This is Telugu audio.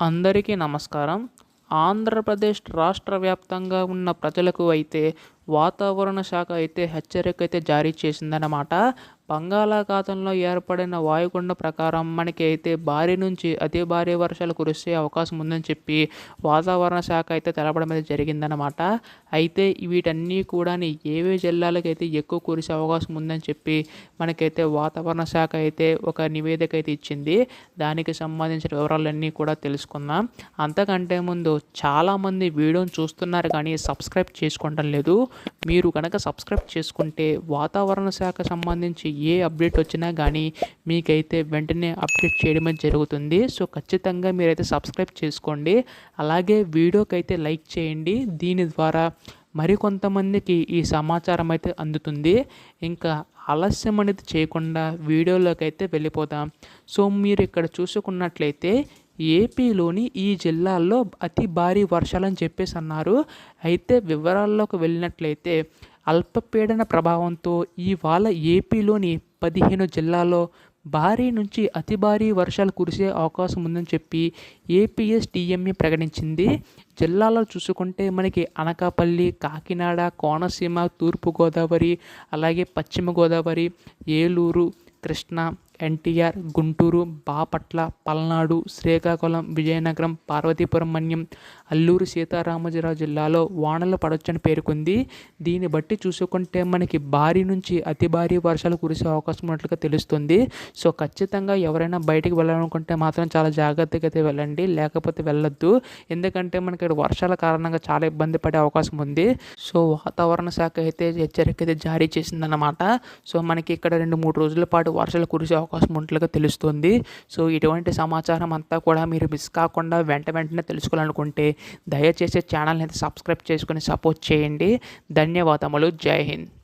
అందరికీ నమస్కారం. ఆంధ్రప్రదేశ్ రాష్ట్ర వ్యాప్తంగా ఉన్న ప్రజలకు అయితే వాతావరణ శాఖ అయితే హెచ్చరిక అయితే జారీ చేసిందన్నమాట. బంగాళాఖాతంలో ఏర్పడిన వాయుగుండ ప్రకారం మనకి అయితే భారీ నుంచి అతి భారీ వర్షాలు కురిసే అవకాశం ఉందని చెప్పి వాతావరణ శాఖ అయితే తెలపడం అయితే జరిగిందనమాట అయితే వీటన్నీ కూడా ఏవే జిల్లాలకైతే ఎక్కువ కురిసే అవకాశం ఉందని చెప్పి మనకైతే వాతావరణ శాఖ అయితే ఒక నివేదిక అయితే ఇచ్చింది. దానికి సంబంధించిన వివరాలన్నీ కూడా తెలుసుకుందాం. అంతకంటే ముందు చాలామంది వీడియోని చూస్తున్నారు కానీ సబ్స్క్రైబ్ చేసుకోవడం లేదు. మీరు కనుక సబ్స్క్రైబ్ చేసుకుంటే వాతావరణ శాఖ సంబంధించి ఏ అప్డేట్ వచ్చినా కానీ మీకైతే వెంటనే అప్డేట్ చేయడం జరుగుతుంది. సో ఖచ్చితంగా మీరైతే సబ్స్క్రైబ్ చేసుకోండి. అలాగే వీడియోకి అయితే లైక్ చేయండి. దీని ద్వారా మరికొంతమందికి ఈ సమాచారం అయితే అందుతుంది. ఇంకా ఆలస్యం అనేది చేయకుండా వీడియోలోకి అయితే వెళ్ళిపోదాం. సో మీరు ఇక్కడ చూసుకున్నట్లయితే ఏపీలోని ఈ జిల్లాల్లో అతి భారీ వర్షాలని చెప్పేసి అన్నారు. అయితే వివరాల్లోకి వెళ్ళినట్లయితే అల్పపీడన ప్రభావంతో ఇవాళ ఏపీలోని పదిహేను జిల్లాల్లో భారీ నుంచి అతి భారీ వర్షాలు కురిసే అవకాశం ఉందని చెప్పి ఏపీఎస్ టీఎంఏ ప్రకటించింది. జిల్లాలో చూసుకుంటే మనకి అనకాపల్లి కాకినాడ కోనసీమ తూర్పుగోదావరి అలాగే పశ్చిమ గోదావరి ఏలూరు కృష్ణా ఎన్టీఆర్ గుంటూరు బాపట్ల పల్నాడు శ్రీకాకుళం విజయనగరం పార్వతీపురం మన్యం అల్లూరు సీతారామజరావు జిల్లాలో వానలు పడొచ్చని పేర్కొంది. దీన్ని బట్టి చూసుకుంటే మనకి భారీ నుంచి అతి భారీ వర్షాలు కురిసే అవకాశం ఉన్నట్లుగా తెలుస్తుంది. సో ఖచ్చితంగా ఎవరైనా బయటికి వెళ్ళాలనుకుంటే మాత్రం చాలా జాగ్రత్తగా అయితే వెళ్ళండి. లేకపోతే వెళ్ళొద్దు. ఎందుకంటే మనకి వర్షాల కారణంగా చాలా ఇబ్బంది పడే అవకాశం ఉంది. సో వాతావరణ శాఖ అయితే హెచ్చరిక అయితే జారీ చేసిందన్నమాట. సో మనకి ఇక్కడ రెండు మూడు రోజుల పాటు వర్షాలు కురిసే అవకాశం ఉన్నట్లుగా తెలుస్తుంది. సో ఇటువంటి సమాచారం అంతా కూడా మీరు మిస్ కాకుండా వెంట వెంటనే తెలుసుకోవాలనుకుంటే దయచేసి ఛానల్ని అయితే సబ్స్క్రైబ్ చేసుకుని సపోర్ట్ చేయండి. ధన్యవాదములు. జై హింద్.